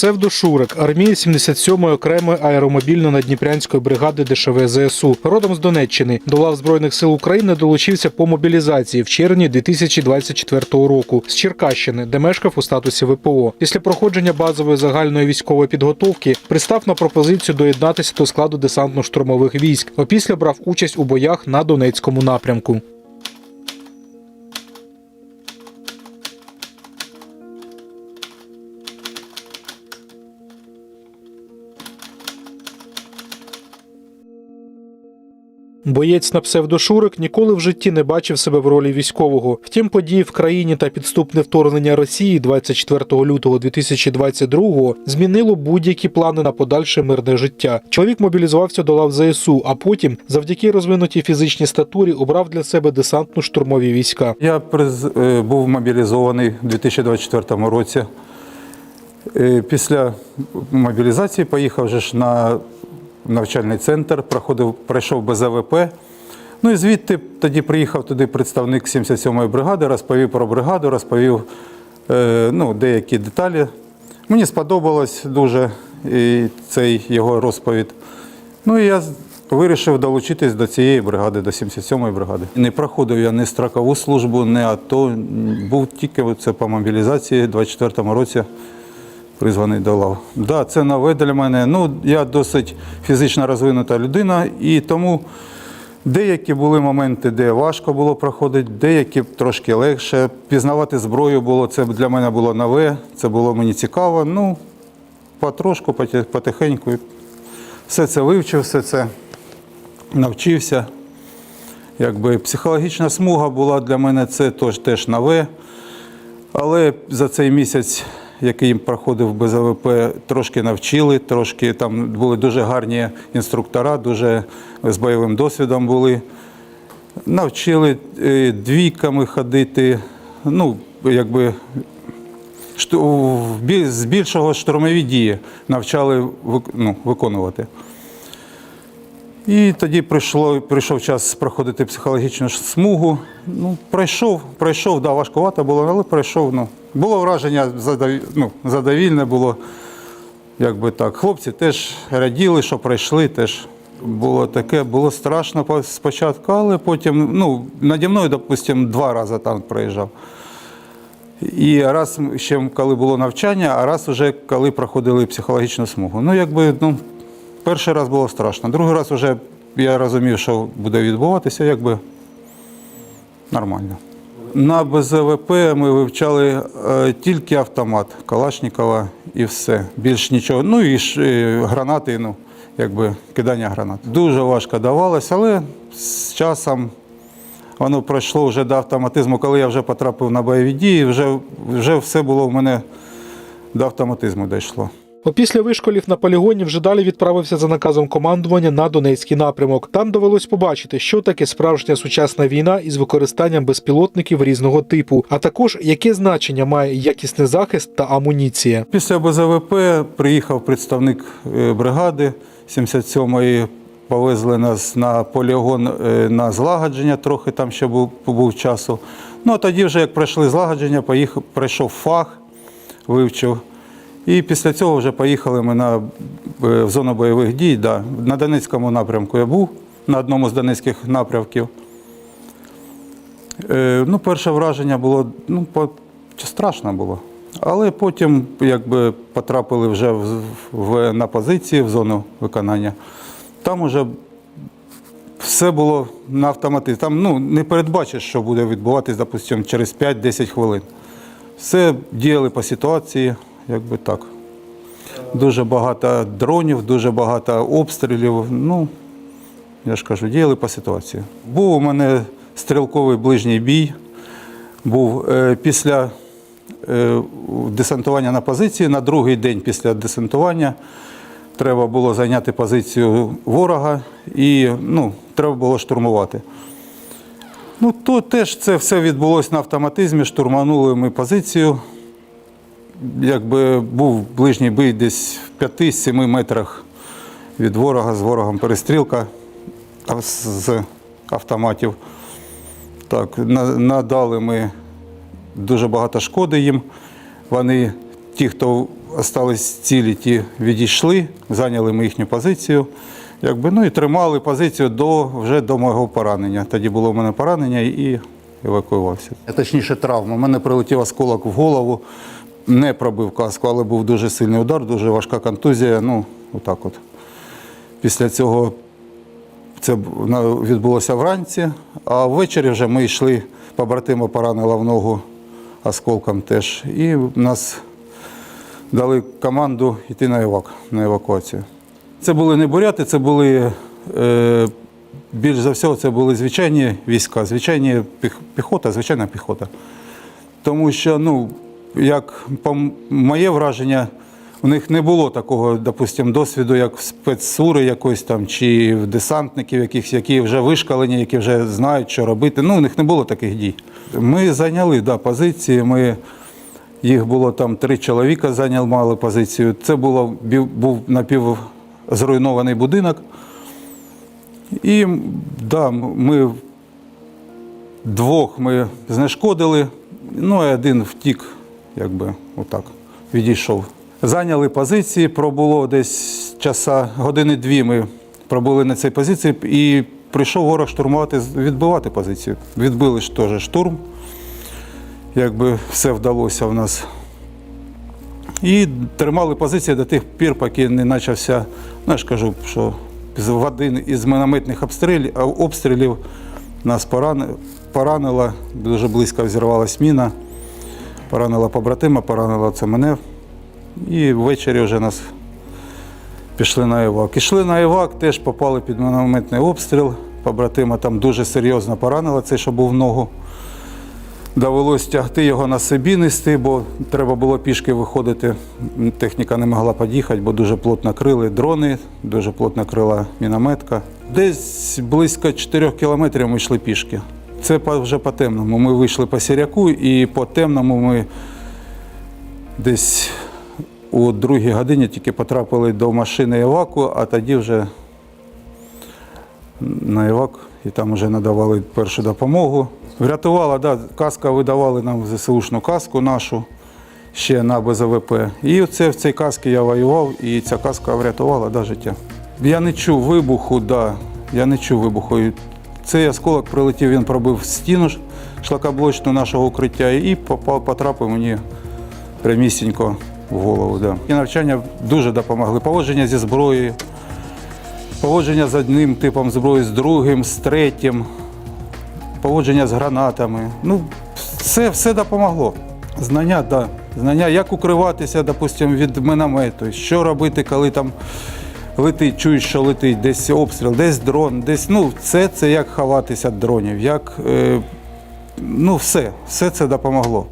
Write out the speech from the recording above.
Псевдошурик, армія 77-ї окремої аеромобільно-надніпрянської бригади ДШВ ЗСУ. Родом з Донеччини. До лав Збройних сил України долучився по мобілізації в червні 2024 року з Черкащини, де мешкав у статусі ВПО. Після проходження базової загальної військової підготовки пристав на пропозицію доєднатися до складу десантно-штурмових військ. Опісля брав участь у боях на Донецькому напрямку. Боєць на псевдошурик ніколи в житті не бачив себе в ролі військового. Втім, події в країні та підступне вторгнення Росії 24 лютого 2022 змінило будь-які плани на подальше мирне життя. Чоловік мобілізувався до лав ЗСУ, а потім, завдяки розвинутій фізичній статурі, обрав для себе десантно-штурмові війська. Я е, був мобілізований у 2024 році. Е, Після мобілізації поїхав вже ж на навчальний центр, проходив, пройшов БЗВП. Ну і звідти тоді приїхав туди представник 77-ї бригади, розповів про бригаду, розповів е, ну, деякі деталі. Мені сподобалось дуже і цей його розповідь. Ну і я вирішив долучитись до цієї бригади, до 77-ї бригади. Не проходив я ні строкову службу, ні АТО. Був тільки це по мобілізації у 24-му році призваний до лав. Да, це нове для мене. Ну, я досить фізично розвинута людина, і тому деякі були моменти, де важко було проходити, деякі трошки легше. Пізнавати зброю було, це для мене було нове, це було мені цікаво. Ну, потрошку, потихеньку. Все це вивчив, все це навчився. Якби психологічна смуга була для мене це теж, теж нове. Але за цей місяць, який проходив без АВП, трошки навчили, трошки там були дуже гарні інструктора, дуже з бойовим досвідом були. Навчили е, двійками ходити, ну, якби з більшого штурмові дії навчали ну, виконувати. І тоді прийшло, прийшов час проходити психологічну смугу. Ну, пройшов, пройшов, да, важкувато було, але пройшов. Ну, було враження задові, ну, задовільне було. Якби так. Хлопці теж раділи, що пройшли, теж було таке, було страшно спочатку, але потім, ну, наді мною, допустимо, два рази танк проїжджав. І раз ще коли було навчання, а раз уже коли проходили психологічну смугу. Ну, якби, ну, перший раз було страшно. Другий раз вже я розумів, що буде відбуватися, якби нормально. На БЗВП ми вивчали е, тільки автомат Калашникова і все. Більш нічого. Ну і е, гранати, ну, якби кидання гранат. Дуже важко давалось, але з часом воно пройшло вже до автоматизму. Коли я вже потрапив на бойові дії, вже, вже все було в мене до автоматизму дійшло. Опісля вишколів на полігоні вже далі відправився за наказом командування на Донецький напрямок. Там довелось побачити, що таке справжня сучасна війна із використанням безпілотників різного типу, а також яке значення має якісний захист та амуніція. Після БЗВП приїхав представник е, бригади 77-ї. Повезли нас на полігон е, на злагодження, трохи там ще був, був часу. Ну а тоді, вже як пройшли злагодження, поїхав, пройшов фах, вивчив. І після цього вже поїхали ми на, е, в зону бойових дій. Да. На Донецькому напрямку я був, на одному з донецьких напрямків. Е, ну, перше враження було ну, по, страшно було. Але потім, якби потрапили вже в, в, на позиції, в зону виконання, там уже все було на автоматі. Там ну, не передбачиш, що буде відбуватись, допустимо, через 5-10 хвилин. Все діяли по ситуації, якби так. Дуже багато дронів, дуже багато обстрілів. Ну, я ж кажу, діяли по ситуації. Був у мене стрілковий ближній бій. Був е, після е, десантування на позиції, на другий день після десантування треба було зайняти позицію ворога і ну, треба було штурмувати. Ну, то теж це все відбулося на автоматизмі, штурманули ми позицію. Якби був ближній бій десь в 5-7 метрах від ворога, з ворогом перестрілка з автоматів. Так, надали ми дуже багато шкоди їм. Вони, ті, хто остались цілі, ті відійшли, зайняли ми їхню позицію. Якби, ну і тримали позицію до, вже до мого поранення. Тоді було в мене поранення і евакуювався. Точніше, травма. У мене прилетів осколок в голову, не пробив каску, але був дуже сильний удар, дуже важка контузія. Ну, отак от. Після цього це відбулося вранці, а ввечері вже ми йшли, побратима поранила в ногу осколком теж. І нас дали команду йти на евак, на евакуацію. Це були не буряти, це були е, більш за все, це були звичайні війська, звичайні піхота, звичайна піхота. Тому що, ну, як по моє враження, у них не було такого, допустимо, досвіду, як в спецсури якось там, чи в десантників, якихось, які вже вишкалені, які вже знають, що робити. Ну, у них не було таких дій. Ми зайняли да, позиції. Ми, їх було там три чоловіка, зайняли мали позицію. Це було, був напівзруйнований будинок. І да, ми двох ми знешкодили, ну і один втік, якби отак, відійшов. Зайняли позиції, пробуло десь часа, години-дві ми пробули на цій позиції, і прийшов ворог штурмувати, відбивати позицію. Відбили ж теж штурм, якби все вдалося в нас. І тримали позиції до тих пір, поки не почався, ну я ж кажу, що з- один із мінометних обстрілів, обстрілів нас порани- поранило, дуже близько взірвалась міна, поранила побратима, поранила це мене. І ввечері вже нас пішли на Івак. Ішли на Івак, теж попали під мінометний обстріл. Побратима там дуже серйозно поранила, цей, що був ногу. Довелось тягти його на собі нести, бо треба було пішки виходити. Техніка не могла під'їхати, бо дуже плотно крили дрони, дуже плотно крила мінометка. Десь близько 4 кілометрів ми йшли пішки. Це вже по темному. Ми вийшли по сіряку і по темному ми десь у другій годині тільки потрапили до машини еваку, а тоді вже на евак і там вже надавали першу допомогу. Врятувала, да, каска видавали нам ЗСУшну каску нашу ще на БЗВП. І оце в цій касці я воював, і ця каска врятувала да, життя. Я не чув вибуху, да, я не чув вибуху. Цей осколок прилетів, він пробив стіну шлакоблочну нашого укриття і потрапив мені прямісінько в голову. Да. І навчання дуже допомогли. Поводження зі зброєю, поводження з одним типом зброї, з другим, з третім, поводження з гранатами. Ну, все, все допомогло. Знання, да. Знання, як укриватися, допустимо, від міномету, що робити, коли там летить, чуєш, що летить, десь обстріл, десь дрон, десь. Ну, все це як ховатися дронів, як. Е, ну, все, все це допомогло.